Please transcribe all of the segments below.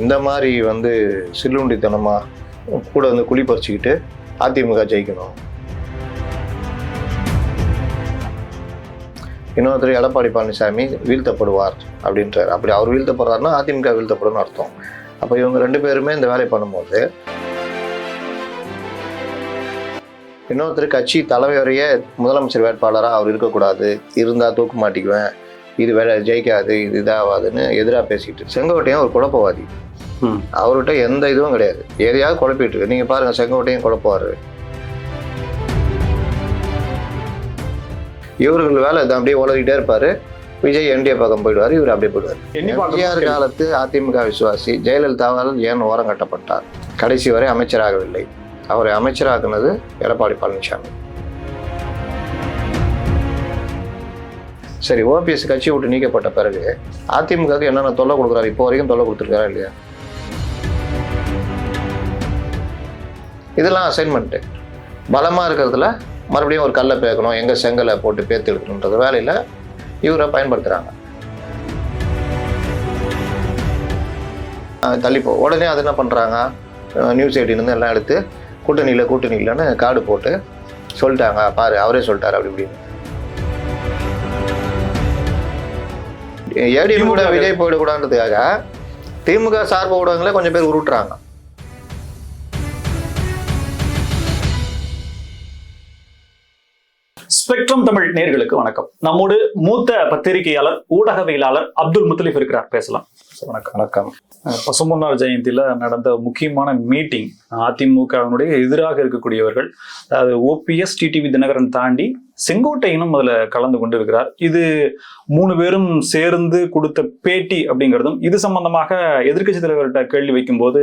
இந்த மாதிரி வந்து சில்லுண்டித்தனமாக கூட வந்து குழி பறிச்சுக்கிட்டு அதிமுக ஜெயிக்கணும். இன்னொருத்தர் எடப்பாடி பழனிசாமி வீழ்த்தப்படுவார் அப்படின்றார். அப்படி அவர் வீழ்த்தப்படுறாருன்னா அதிமுக வீழ்த்தப்படும் அர்த்தம். அப்போ இவங்க ரெண்டு பேருமே இந்த வேலையை பண்ணும்போது இன்னொருத்தர் கட்சி தலைவரையே முதலமைச்சர் வேட்பாளராக அவர் இருக்கக்கூடாது. இருந்தால் தூக்க மாட்டிக்குவேன். இது வேலை ஜெயிக்காது இது இதாகாதுன்னு எதிராக பேசிட்டு செங்கோட்டையன் ஒரு குழப்பவாதி. அவர்கிட்ட எந்த இதுவும் கிடையாது. எதையாவது குழப்பிட்டு இருக்கு. நீங்கள் பாருங்கள் செங்கோட்டையும் குழப்புவார். இவர்கள் வேலை இதை அப்படியே உளறிட்டே இருப்பாரு. விஜய் என்டிஏ பக்கம் போயிடுவார். இவர் அப்படியே போயிடுவார். எம்ஜிஆர் காலத்து அதிமுக விசுவாசி ஜெயலலிதாவால் ஏன் ஓரம் கட்டப்பட்டார்? கடைசி வரை அமைச்சராகவில்லை. அவரை அமைச்சராக்குனது எடப்பாடி பழனிசாமி. சரி ஓபிஎஸ் கட்சி விட்டு நீக்கப்பட்ட பிறகு அதிமுகவுக்கு என்னென்ன தொல்லை கொடுக்குறாரு? இப்போ வரைக்கும் தொல்லை கொடுத்துருக்காரா இல்லையா? இதெல்லாம் அசைன்மெண்ட்டு பலமாக இருக்கிறதுல மறுபடியும் ஒரு கல்லை பேக்கணும் எங்கே செங்கலை போட்டு பேத்து எடுக்கணுன்றது வேலையில் இவரை பயன்படுத்துகிறாங்க தள்ளிப்போ உடனே அது என்ன பண்ணுறாங்க நியூஸ் எயிட்டிலேருந்து எல்லாம் எடுத்து கூட்டணியில் கூட்டணி இல்லைன்னு கார்டு போட்டு சொல்லிட்டாங்க. பாரு அவரே சொல்லிட்டாரு அப்படி இப்படின்னு. ஏடிஎம் கூட திமுக விஜய் போயிடக்கூடாதுன்றதுக்காக திமுக சார்பு ஊடகங்களே கொஞ்சம் பேர் உருட்டுறாங்க. ஸ்பெக்ட்ரம் தமிழ் நேர்களுக்கு வணக்கம். நம்மோடு மூத்த பத்திரிகையாளர் ஊடகவியலாளர் அப்துல் முத்தலிப் இருக்கிறார். பேசலாம். வணக்கம். வணக்கம். அஹ் பசும்பொன்னார் ஜெயந்தியில நடந்த முக்கியமான மீட்டிங் அதிமுகவினுடைய எதிராக இருக்கக்கூடியவர்கள் அதாவது ஓபிஎஸ் டிடிவி தினகரன் தாண்டி செங்கோட்டையனும் அதுல கலந்து கொண்டு இருக்கிறார் இது மூணு பேரும் சேர்ந்து கொடுத்த பேட்டி அப்படிங்கிறதும் இது சம்பந்தமாக எதிர்க்கட்சி தலைவர்கிட்ட கேள்வி வைக்கும்போது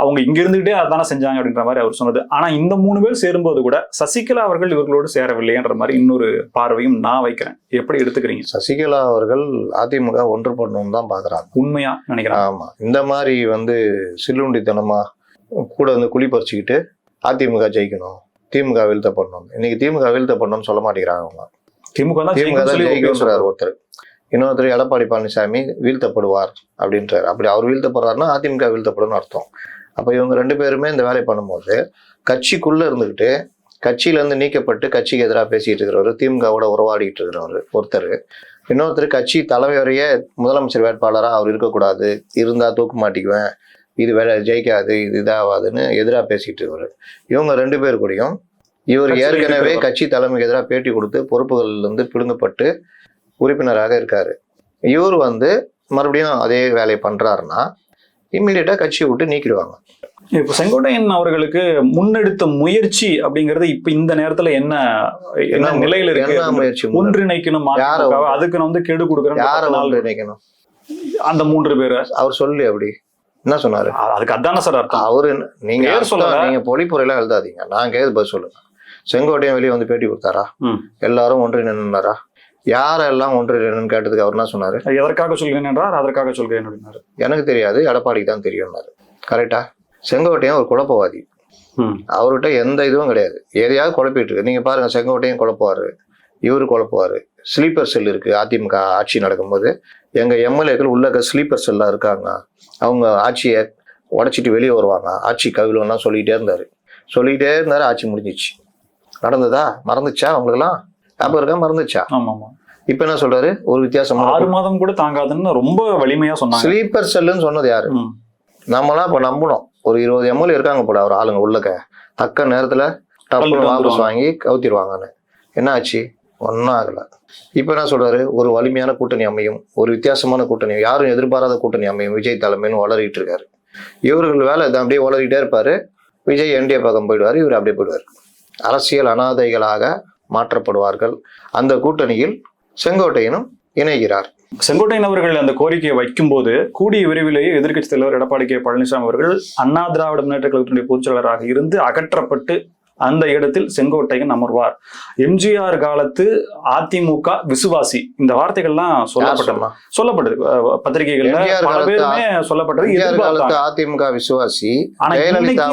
அவங்க இங்க இருந்துகிட்டே அதானே செஞ்சாங்க அப்படின்ற மாதிரி அவர் சொன்னது. ஆனா இந்த மூணு பேர் சேரும்போது கூட சசிகலா அவர்கள் இவர்களோடு சேரவில்லைன்ற மாதிரி இன்னொரு பார்வையும் நான் வைக்கிறேன். எப்படி எடுத்துக்கிறீங்க? சசிகலா அவர்கள் அதிமுக ஒன்று பண்ணணும்னு தான் பார்க்குறாங்க. உண்மையா நினைக்கிறேன். ஆமாம் இந்த மாதிரி வந்து சில்லுண்டித்தனமா கூட வந்து குழி பறிச்சுக்கிட்டு அதிமுக ஜெயிக்கணும். திமுக வீழ்த்த பண்ணணும் இன்னைக்கு திமுக வீழ்த்த பண்ணணும்னு சொல்ல மாட்டேங்கிறாங்க அவங்க. திமுக தான் திமுக சொல்றாரு ஒருத்தர். இன்னொருத்தர் எடப்பாடி பழனிசாமி வீழ்த்தப்படுவார் அப்படின்றாரு. அப்படி அவர் வீழ்த்தப்படுறாருன்னா அதிமுக வீழ்த்தப்படும்னு அர்த்தம். அப்போ இவங்க ரெண்டு பேருமே இந்த வேலையை பண்ணும்போது கட்சிக்குள்ள இருந்துக்கிட்டு கட்சியில இருந்து நீக்கப்பட்டு கட்சிக்கு எதிராக பேசிட்டு இருக்கிறவர் திமுகவோட உறவாடிட்டு இருக்கிறவர் ஒருத்தர். இன்னொருத்தர் கட்சி தலைவரையே முதலமைச்சர் வேட்பாளராக அவர் இருக்கக்கூடாது. இருந்தா தூக்க மாட்டிக்குவேன். இது வேலை ஜெயிக்காது இது இதாகாதுன்னு எதிராக பேசிட்டு இருக்காரு. இவங்க ரெண்டு பேர் கூடயும் இவர் ஏற்கனவே. கட்சி தலைமைக்கு எதிராக பேட்டி கொடுத்து பொறுப்புகள்ல இருந்து பிடுங்கப்பட்டு உறுப்பினராக இருக்காரு. இவர் வந்து மறுபடியும் அதே வேலையை பண்றாருன்னா இம்மிடியட்டா கட்சியை விட்டு நீக்கிடுவாங்க. இப்ப செங்கோட்டையன் அவர்களுக்கு முன்னெடுத்த முயற்சி அப்படிங்கறது இப்ப இந்த நேரத்துல என்ன என்ன நிலையில இருக்கு? முயற்சி ஒன்றிணைக்கணும் அதுக்கு நான் வந்து கெடு கொடுக்குறேன் யாரை ஒன்றிணைக்கணும்? அந்த மூன்று பேரு. அவர் சொல்லி அப்படி. என்ன சொன்னாரு? அதுக்கு அதான சார் அர்த்தம். அவரு நீங்க பேர் சொல்லல. நீங்க பொழிப்புரையெல்லாம் எழுதாதீங்க. நான் கேது பதில் சொல்லுங்க. செங்கோட்டையன் வெளியே வந்து பேட்டி கொடுத்தாரா. எல்லாரும் ஒன்று நின்றாரா யாரெல்லாம் ஒன்று நின்னு கேட்டதுக்கு அவர் என்ன சொன்னாரு? எதற்காக சொல்கிறேன் என்றார் அதற்காக சொல்கிறேன் அப்படின்னாரு எனக்கு தெரியாது எடப்பாடிக்கு தான் தெரியும்னாரு கரெக்டா செங்கோட்டையன் ஒரு குழப்பவாதி. அவர்கிட்ட எந்த இதுவும் கிடையாது. எதையாவது குழப்பிட்டு இருக்கு. நீங்க பாருங்க செங்கோட்டையும் குழப்புவாரு. இவரு குழப்புவாரு. ஸ்லீப்பர் செல் இருக்கு. அதிமுக ஆட்சி நடக்கும்போது எங்க எம்எல்ஏக்கள் உள்ள ஸ்லீப்பர் செல்லாம் இருக்காங்க. அவங்க ஆட்சியை உடைச்சிட்டு வெளியே வருவாங்க. ஆட்சி கவிழ்லாம் சொல்லிக்கிட்டே இருந்தாரு. சொல்லிக்கிட்டே இருந்தாரு. ஆட்சி முடிஞ்சிச்சு. நடந்ததா? மறந்துச்சா அவங்களுக்குலாம் ஞாபகம் இருக்கா? மறந்துச்சா? ஆமா ஆமா இப்ப என்ன சொல்றாரு? ஒரு வித்தியாசமா ஆறு மாதம் கூட தாங்காதுன்னு ரொம்ப வலிமையா சொன்னாங்க. ஸ்லீப்பர் செல்லுன்னு சொன்னது யாரு? ம். நம்மலாம் இப்போ நம்பணும் ஒரு இருபது எம்எல்ஏ இருக்காங்க போல அவர் ஆளுங்க உள்ளக்க. தக்க நேரத்துல டப்புனு தள்ளிட்டு வாபஸ் வந்துருவாங்க. வாங்கி கவுத்திடுவாங்கன்னு. என்ன ஆச்சு? ஒன்றும் ஆகலை இப்போ என்ன சொல்கிறாரு ஒரு வலிமையான கூட்டணி அமையும் ஒரு வித்தியாசமான கூட்டணி யாரும் எதிர்பாராத கூட்டணி அமையும். விஜய் தலைமைன்னு வளரிட்டு இருக்காரு. இவர்கள் வேலை இதை அப்படியே வளரிட்டே இருப்பார். விஜய் என்டிஏ பக்கம் போயிடுவார் இவர் அப்படியே போயிடுவார். அரசியல் அனாதைகளாக மாற்றப்படுவார்கள். அந்த கூட்டணியில் செங்கோட்டையனும் இணைகிறார். செங்கோட்டையன் அவர்கள் அந்த கோரிக்கையை வைக்கும்போது கூடிய விரைவிலேயே எதிர்க்கட்சி தலைவர் எடப்பாடி கே பழனிசாமி அவர்கள் அண்ணா திராவிட முன்னேற்ற கழகத்தினுடைய பொதுச்செயலாளராக இருந்து அகற்றப்பட்டு அந்த இடத்தில் செங்கோட்டையன் அமர்வார். எம்ஜிஆர் காலத்து அதிமுக விசுவாசி. இந்த வார்த்தைகள்லாம் சொல்லப்பட்டது. சொல்லப்பட்டது. பத்திரிகைகள்ல பல பேருமே சொல்லப்பட்டது. அதிமுக விசுவாசி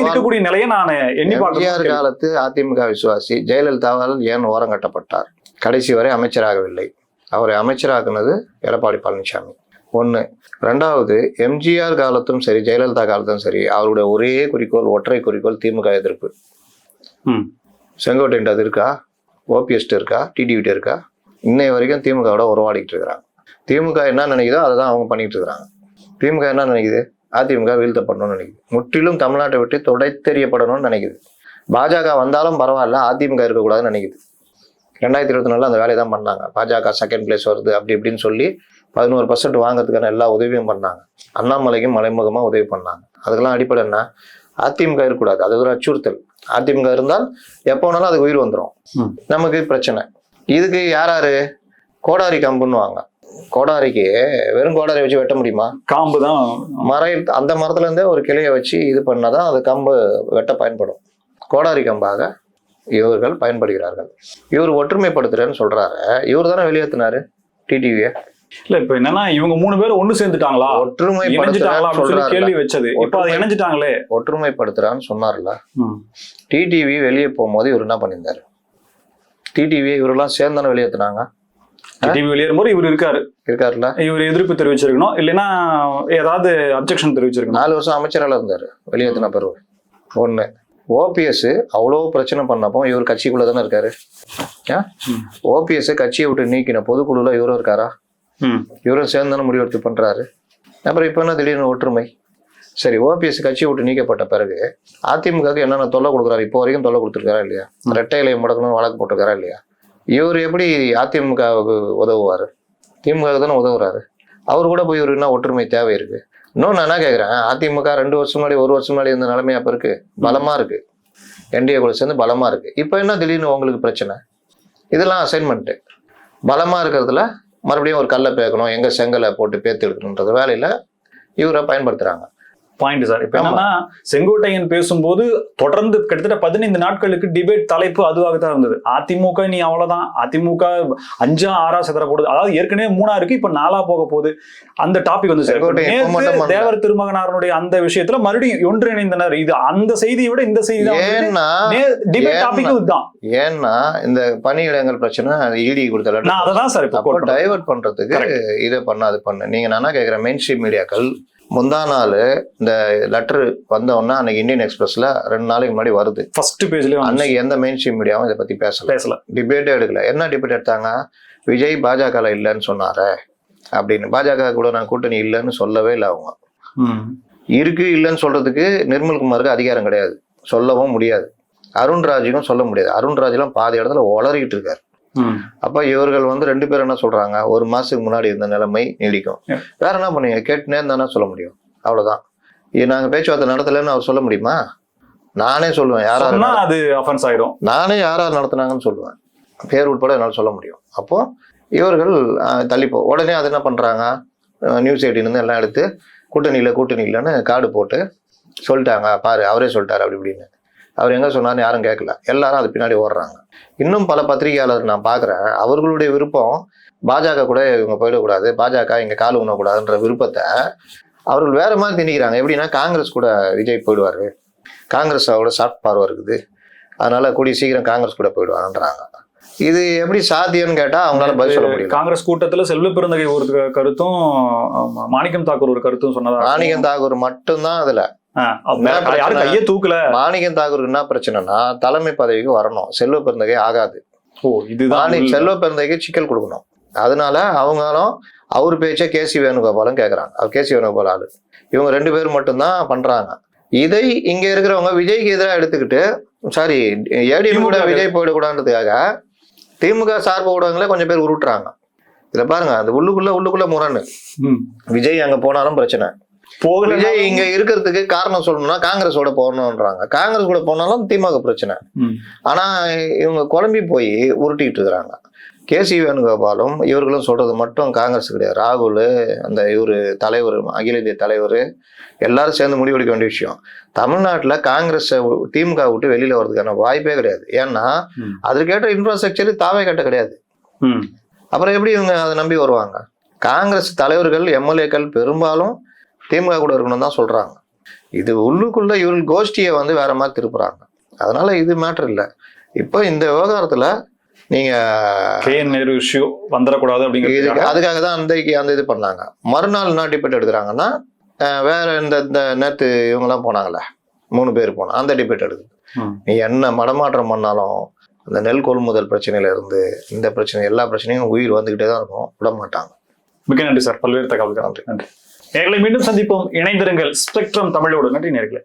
இருக்கக்கூடிய நிலையை நான் எண்ணி எம்ஜிஆர் காலத்து அதிமுக விசுவாசி ஜெயலலிதாவால் ஏன் ஓரம் கட்டப்பட்டார்? கடைசி வரை அமைச்சராகவில்லை. அவரை அமைச்சராக்குனது எடப்பாடி பழனிசாமி. ஒன்று ரெண்டாவது எம்ஜிஆர் காலத்தும் சரி ஜெயலலிதா காலத்தும் சரி அவருடைய ஒரே குறிக்கோள் ஒற்றை குறிக்கோள் திமுக எதிர்ப்பு. ம். அது இருக்கா? ஓபிஎஸ்ட்டு இருக்கா? டிடிவிட்டு இருக்கா? இன்னைய வரைக்கும் திமுகவோட உறவாடிட்டு இருக்கிறாங்க. திமுக என்ன நினைக்குதோ அதை தான் அவங்க பண்ணிட்டு இருக்கிறாங்க. திமுக என்ன நினைக்குது? அதிமுக வீழ்த்தப்படணும்னு நினைக்குது. முற்றிலும் தமிழ்நாட்டை விட்டு தொடைத்தெறியப்படணும்னு நினைக்குது. பாஜக வந்தாலும் பரவாயில்ல அதிமுக இருக்கக்கூடாதுன்னு நினைக்குது. ரெண்டாயிரத்தி இருபத்தி நாலில் அந்த வேலையை தான் பண்ணாங்க. பாஜக செகண்ட் பிளேஸ் வருது அப்படி இப்படின்னு சொல்லி பதினோரு பர்சன்ட் வாங்குறதுக்கான எல்லா உதவியும் பண்ணாங்க. அண்ணாமலைக்கும் மறைமுகமாக உதவி பண்ணாங்க. அதுக்கெல்லாம் அடிப்படை என்ன? அதிமுக இருக்கக்கூடாது. அது ஒரு அச்சுறுத்தல். அதிமுக இருந்தால் எப்போ வேணாலும் அதுக்கு உயிர் வந்துடும். நமக்கு பிரச்சனை. இதுக்கு யார் யாரு கோடாரி கம்புன்னுவாங்க கோடாரிக்கு வெறும் கோடாரி வச்சு வெட்ட முடியுமா? காம்பு தான். மர அந்த மரத்துல இருந்தே ஒரு கிளையை வச்சு இது பண்ணாதான் அது கம்பு வெட்ட பயன்படும். கோடாரி கம்பாக இவர்கள் பயன்படுகிறார்கள். இவர் ஒற்றுமைப்படுத்துறேன்னு சொல்றாரு. இவர் தானே வெளியேற்றினாரு டிடிவியை. இல்ல இப்ப என்னன்னா இவங்க மூணு பேரும் ஒண்ணு சேர்ந்துட்டாங்களா? சொல்றாருல கேள்வி வச்சது. இப்ப அதை ஒற்றுமை- இணைஞ்சிட்டாங்களே. ஒற்றுமைப்படுத்துறான்னு சொன்னார்ல. டிடிவி வெளியே போகும்போது இவர் என்ன பண்ணியிருந்தாரு? டிடிவி இவரெல்லாம் சேர்ந்து தானே வெளியேற்றினாங்க டிவி வெளியேறும்போது இவர் இருக்காரு. இருக்காருல்ல. இவர் எதிர்ப்பு தெரிவிச்சிருக்கணும். இல்லைன்னா ஏதாவது அப்ஜெக்ஷன் தெரிவிச்சிருக்கணும். நாலு வருஷம் அமைச்சரால இருந்தாரு. வெளியேற்றின பிறகு. ஒண்ணு ஓபிஎஸ் அவ்வளோ பிரச்சனை பண்ணப்போ இவர் கட்சிக்குள்ள தானே இருக்காரு. ஓபிஎஸ் கட்சியை விட்டு நீக்கின பொதுக்குழுல இவரும் இருக்காரா. இவரும் சேர்ந்து தானே முடிவெடுத்து பண்றாரு. அப்புறம் இப்போ என்ன திடீர்னு ஒற்றுமை? சரி ஓபிஎஸ் கட்சியை விட்டு நீக்கப்பட்ட பிறகு அதிமுகவுக்கு என்னென்ன தொல்லை கொடுக்குறாரு? இப்போ வரைக்கும் தொல்லை கொடுத்துருக்காரா இல்லையா? ரெட்டை இலையை முடக்கணும் வழக்கு போட்டிருக்காரா இல்லையா? இவர் எப்படி அதிமுகவுக்கு உதவுவாரு? திமுக தானே உதவுறாரு. அவர் கூட போய் இவர் என்ன ஒற்றுமை தேவை இருக்கு? இன்னும் நான் என்ன கேட்குறேன் அதிமுக ரெண்டு வருஷம் முன்னாடி ஒரு வருஷம் முன்னாடி இருந்த நிலைமை அப்போ இருக்கு. பலமா இருக்கு. என்டிஏ கூட சேர்ந்து பலமா இருக்கு. இப்போ என்ன திடீர்னு உங்களுக்கு பிரச்சனை? இதெல்லாம் அசைன்மெண்ட்டு பலமா இருக்கிறதுல மறுபடியும் ஒரு கல்லை பேக்கணும் எங்கே செங்கலை போட்டு பேத்து எடுக்கணுன்றது வேலையில இவரை பயன்படுத்துறாங்க. பாயிண்ட் சார் இப்ப. என்னன்னா செங்கோட்டையன் பேசும்போது தொடர்ந்து கிட்டத்தட்ட பதினைந்து நாட்களுக்கு டிபேட் தலைப்பு அதுவாக தான் இருந்தது. அதிமுக நீ அவ்வளவுதான். அதிமுக அஞ்சா ஆறா சிதற போடுது. அதாவது ஏற்கனவே மூணா இருக்கு இப்ப நாலா போக போகுது. அந்த டாபிக் வந்து. தேவர் திருமகனாரனுடைய அந்த விஷயத்துல மறுபடியும் ஒன்றிணைந்தனர் இது அந்த செய்தியை விட இந்த செய்தி தான் ஏன்னா இதுதான். இந்த பணியிடங்கள் பிரச்சனை இடி கொடுத்த letter நான் அதை தான் சார் இப்போ. டைவர்ட் பண்றதுக்கு இதை பண்ண அது பண்ணு. நீங்க நான் என்ன கேட்குறேன் மெயின் ஸ்ட்ரீம் மீடியாக்கள் முந்தா நாள் இந்த லெட்டர் வந்த உடனே அன்னைக்கு இந்தியன் எக்ஸ்பிரஸ்ல ரெண்டு நாளைக்கு முன்னாடி வருது. ஃபர்ஸ்ட் பேஜ்லயே அன்னைக்கு எந்த மெயின் ஸ்ட்ரீம் மீடியாவும் இதை பத்தி பேசல. பேசல. டிபேட்டே எடுக்கல. என்ன டிபேட் எடுத்தாங்க? விஜய் பாஜக இல்லைன்னு சொன்னாரே அப்படின்னு. பாஜக கூட நான் கூட்டணி இல்லைன்னு சொல்லவே இல்லை அவங்க. இருக்கு இல்லைன்னு சொல்றதுக்கு நிர்மல்குமாருக்கு அதிகாரம் கிடையாது. சொல்லவும் முடியாது. அருண்ராஜுக்கும் சொல்ல முடியாது. அருண்ராஜெல்லாம் பாதி இடத்துல உளறிக்கிட்டு இருக்காரு. அப்ப இவர்கள் வந்து ரெண்டு பேரும் என்ன சொல்றாங்க? ஒரு மாசத்துக்கு முன்னாடி இருந்த நிலைமை நீடிக்கும். வேற என்ன பண்ணுவீங்க கேட்டுனே தானே சொல்ல முடியும். அவ்வளவுதான். நாங்க பேச்சுவார்த்தை நடத்தலைன்னு அவர் சொல்ல முடியுமா? நானே சொல்லுவேன். யாரா அது அஃபென்ஸ் ஆயிடும். நானே யாரா நடத்துனாங்கன்னு சொல்லுவேன். பேர் உட்பட என்னால் சொல்ல முடியும். அப்போ இவர்கள் தள்ளிப்போ. உடனே அது என்ன பண்றாங்க? நியூஸ் இருந்து எல்லாம் எடுத்து கூட்டணி இல்லை கூட்டணி இல்லைன்னு கார்டு போட்டு சொல்லிட்டாங்க. பாரு அவரே சொல்லிட்டாரு அப்படி இப்படின்னு. அவர் எங்கே சொன்னார்னு யாரும் கேட்கல. எல்லாரும் அது பின்னாடி ஓடுறாங்க. இன்னும் பல பத்திரிகையாளர் நான் பார்க்குறேன். அவர்களுடைய விருப்பம் பாஜக கூட இவங்க போயிடக்கூடாது பாஜக இங்கே கால் உண்ணக்கூடாதுன்ற விருப்பத்தை அவர்கள் வேற மாதிரி திணிக்கிறாங்க. எப்படின்னா காங்கிரஸ் கூட விஜய் போயிடுவாரு. காங்கிரஸ் அவரோட சாஃப்ட் பார்வை இருக்குது. அதனால கூடிய சீக்கிரம் காங்கிரஸ் கூட போயிடுவாங்கன்றாங்க இது எப்படி சாத்தியம்னு கேட்டா அவங்களால பதில் சொல்ல முடியல. காங்கிரஸ் கூட்டத்துல செல்வ பெருந்தகை ஒரு க- கருத்தும் மாணிக்கம் தாக்கூர் ஒரு கருத்தும் சொன்னதா? மாணிக்கம் தாகூர் மட்டும்தான் அதுல? யாரும் கையே தூக்கல? மாணிக்கம் தாகூருக்கு என்ன பிரச்சனைனா தலைமை பதவிக்கு வரணும் செல்வ பெருந்தகை ஆகாது. ஓ இதுதான் செல்வ பெருந்தகைக்கு சிக்கல் கொடுக்கணும். அதனால அவங்களும் அவர் பேச்ச கேசி வேணுகோபாலும் கேட்கறாங்க அவர் கேசி வேணுகோபால் ஆளு. இவங்க ரெண்டு பேரும் மட்டும்தான் பண்றாங்க. இதை இங்க இருக்கிறவங்க விஜய்க்கு எதிராக எடுத்துக்கிட்டு சாரி ஏடிஎம் கூட விஜய் போயிடக்கூடாதுன்றதுக்காக திமுக சார்பு ஊடகங்களே கொஞ்சம் பேர் உருட்டுறாங்க. இதுல பாருங்க அந்த உள்ளுக்குள்ள உள்ளுக்குள்ள முரண். விஜய் அங்க போனாலும் பிரச்சனை. போகல விஜய் இங்க இருக்கிறதுக்கு காரணம் சொல்லணும்னா காங்கிரஸோட போகணும்ன்றாங்க. காங்கிரஸ் கூட போனாலும் திமுக பிரச்சனை. ஆனா இவங்க குழம்பி போய் உருட்டிட்டு இருக்கிறாங்க. கேசி வேணுகோபாலும் இவர்களும் சொல்றது மட்டும் காங்கிரஸ் கிடையாது. ராகுல் அந்த இவரு தலைவர் அகில இந்திய தலைவர் எல்லாரும் சேர்ந்து முடிவெடுக்க வேண்டிய விஷயம். தமிழ்நாட்டுல காங்கிரஸ் திமுக விட்டு வெளியில வர்றதுக்கான வாய்ப்பே கிடையாது. ஏன்னா. அதற்கேற்ற இன்ஃப்ராஸ்ட்ரக்சர் தாவே கட்ட கிடையாது. அப்புறம் எப்படி இவங்க அதை நம்பி வருவாங்க? காங்கிரஸ் தலைவர்கள் எம்எல்ஏக்கள் பெரும்பாலும் திமுக கூட இருக்கணும் தான் சொல்றாங்க. இது உள்ளுக்குள்ள இவர்கள் கோஷ்டியை வந்து வேற மாதிரி திருப்புறாங்க. அதனால இது மேட்டர் இல்லை. இப்போ இந்த விவகாரத்துல நீங்க கே நேரு இஷ்யூ வந்துடக்கூடாது அப்படிங்கிறது அதுக்காக தான் அந்த அந்த இது பண்ணாங்க. மறுநாள் என்ன டிபேட் எடுக்கிறாங்கன்னா வேற இந்த இந்த நேற்று இவங்கெல்லாம் போனாங்கல்ல. மூணு பேர் போனோம் அந்த டிபேட் எடுக்குது. நீ என்ன மடமாற்றம் பண்ணாலும் அந்த நெல் கொள்முதல் பிரச்சனையில இருந்து இந்த பிரச்சனை எல்லா பிரச்சனையும் உயிர் வந்துகிட்டே தான் இருக்கும். விட மாட்டாங்க. மிக்க நன்றி சார். பல்வேறு தகவல்கள். நன்றி. நன்றி. நேர்களை மீண்டும் சந்திப்போம். இணைந்திருங்கள். ஸ்பெக்ட்ரம் தமிழோடு. நன்றி நேர்களை.